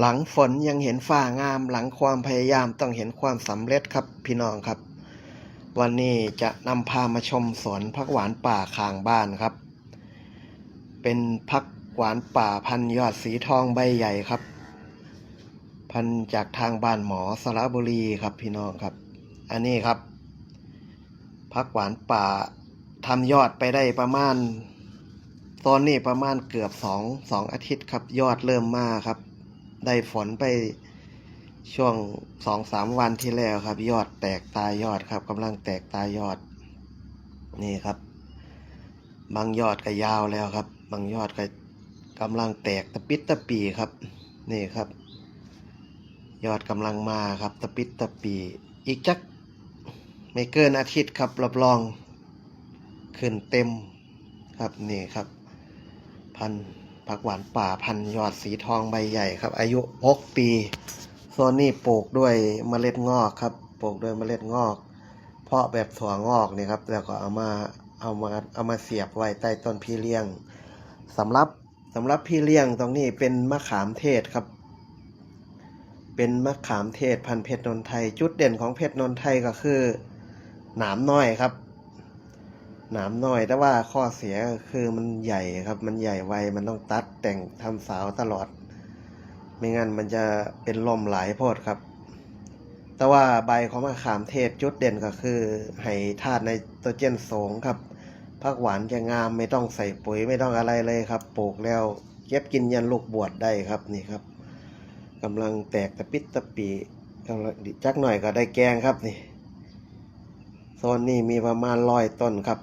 หลังฝนยังเห็นฝ้างาม หลังความพยายามต้องเห็นความสำเร็จครับพี่น้องครับ วันนี้จะนำพามาชมสวนพักหวานป่าข้างบ้านครับ เป็นพักหวานป่าพันยอดสีทองใบใหญ่ครับ พันจากทางบ้านหมอสระบุรีครับพี่น้องครับ อันนี้ครับพักหวานป่าทำยอดไปได้ประมาณตอนนี้ประมาณเกือบสองสองอาทิตย์ครับ ยอดเริ่มมาครับ ได้ฝนไปช่วงสองสามวันที่แล้วครับ ยอดแตกตายอดครับกำลังแตกตายอด นี่ครับ บางยอดก็ยาวแล้วครับ บางยอดก็กำลังแตกตะปิดตะปีครับ นี่ครับ ยอดกำลังมาครับตะปิดตะปี อีกจักไม่เกินอาทิตย์ครับรับรองขึ้นเต็มครับนี่ครับ พันธุ์ ผักหวานป่าพันยอดสีทองใบใหญ่ครับ อายุ 6 ปีโซนนี้ปลูกด้วยเมล็ดงอกครับ ปลูกด้วยเมล็ดงอก เพาะแบบถั่วงอกนี่ครับแล้วก็เอามาเอามาเอามาเสียบไว้ใต้ต้นพี่เลี้ยงสำหรับสำหรับพี่เลี้ยงตรงนี้เป็นมะขามเทศครับ เป็นมะขามเทศพันเพชรนนไทย จุดเด่นของเพชรนนไทยก็คือหนามน้อยครับ หนามน้อยแต่ว่าข้อเสียคือมันใหญ่ครับ มันใหญ่ไวมันต้องตัดแต่งทำสาวตลอด ไม่งั้นมันจะเป็นลมหลายโพดครับ แต่ว่าใบของมะขามเทศจุดเด่นก็คือให้ธาตุในตัวเจนสูงครับผักหวานจะงามไม่ต้องใส่ปุ๋ยไม่ต้องอะไรเลยครับ ปลูกแล้วเก็บกินยันลูกบวชได้ครับนี่ครับกำลังแตกตะปิดตะปีกำลังจักหน่อยก็ได้แกงครับนี่โซนนี้มีประมาณร้อยต้นครับ